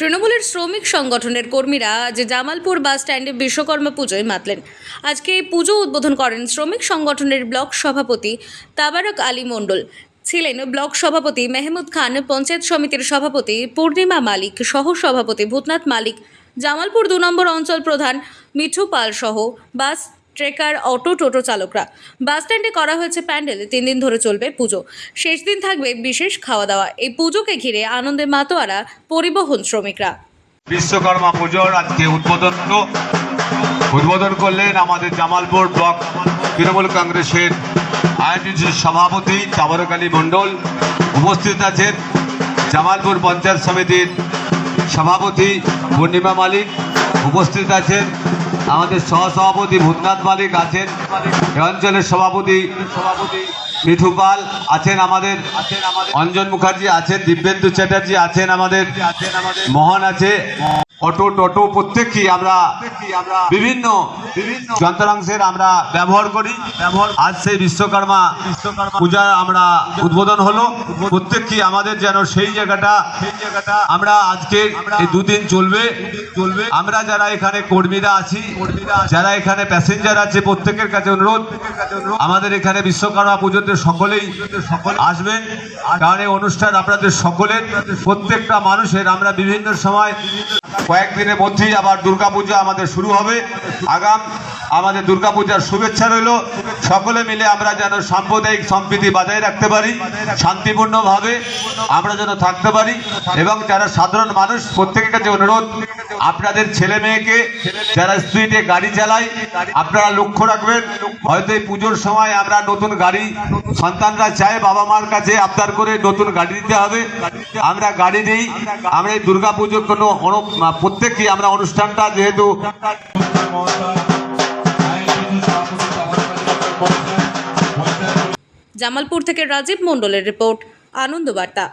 তৃণমূলের শ্রমিক সংগঠনের কর্মীরা আজ জামালপুর বাস স্ট্যান্ডে বিশ্বকর্মা পুজোয় মাতলেন। আজকে এই পুজো উদ্বোধন করেন শ্রমিক সংগঠনের ব্লক সভাপতি তাবারক আলী মণ্ডল। ছিলেন ব্লক সভাপতি মেহমুদ খান, পঞ্চায়েত সমিতির সভাপতি পূর্ণিমা মালিক, সহ সভাপতি ভূতনাথ মালিক, জামালপুর দু নম্বর অঞ্চল প্রধান মিঠু পাল সহ বাস ট্রেকার, অটো, টোটো চালকরা। বাস স্ট্যান্ডে করা হয়েছে প্যান্ডেল, তিন দিন ধরে চলবে পুজো। শেষ দিন থাকবে বিশেষ খাওয়া দাওয়া এই পুজোকে ঘিরে আনন্দে মাতোয়ারা পরিবহন শ্রমিকরা। বিশ্বকর্মা পুজোর আজকে উদ্বোধন উদ্বোধন করলেন আমাদের জামালপুর ব্লক তৃণমূল কংগ্রেসের আইনজীবী সভাপতি তাবরক আলী মণ্ডল। উপস্থিত আছেন জামালপুর পঞ্চায়েত সমিতির সভাপতি পূর্ণিমা মালিক। উপস্থিত আছেন আমাদের সহসভাপতি ভূতনাথ মালিক আছেন অঞ্চলের সভাপতি সভাপতি মিঠু পাল আছেন আমাদের, অঞ্জন মুখার্জি আছেন, দিব্যেন্দু চ্যাটার্জি আছেন আমাদের, মোহন আছে। অটো, টোটো প্রত্যেকই আমরা বিভিন্ন যন্ত্রাংশের আমরা ব্যবহার করি। আজ সেই বিশ্বকর্মা পূজা আমরা উদ্বোধন হলো। প্রত্যেকই আমাদের যেন সেই জায়গাটা আমরা আজকে দুদিন চলবে। চলবে আমরা যারা এখানে কর্মীরা আছি, যারা এখানে প্যাসেঞ্জার আছে, প্রত্যেকের কাছে অনুরোধ, আমাদের এখানে বিশ্বকর্মা পুজোতে সকলেই সকল আসবেন। কারণ এই অনুষ্ঠান আপনাদের সকলের, প্রত্যেকটা মানুষের আমরা বিভিন্ন সময় কয়েকদিনের মধ্যেই আবার দুর্গাপূজা আমাদের শুরু হবে। আগাম আমাদের দুর্গাপূজার শুভেচ্ছা রইল। সকলে মিলে আমরা যেন সাম্প্রদায়িক সম্প্রীতি বজায় রাখতে পারি, শান্তিপূর্ণভাবে আমরা যেন থাকতে পারি এবং যারা সাধারণ মানুষ, প্রত্যেকের কাছে অনুরোধ, আপনাদের ছেলে মেয়েকে, যারা স্পিডে গাড়ি চালায়, আপনারা লক্ষ্য রাখবেন, হয়তো এই পুজোর সময় আমরা নতুন গাড়ি, সন্তানরা চায় বাবা মার কাছে আবদার করে নতুন গাড়ি দিতে হবে। আমরা গাড়ি দিই আমরা এই দুর্গা পুজোর কোনো প্রত্যেকই আমরা অনুষ্ঠানটা যেহেতু জামালপুর থেকে রাজীব মণ্ডলের রিপোর্ট আনন্দ বার্তা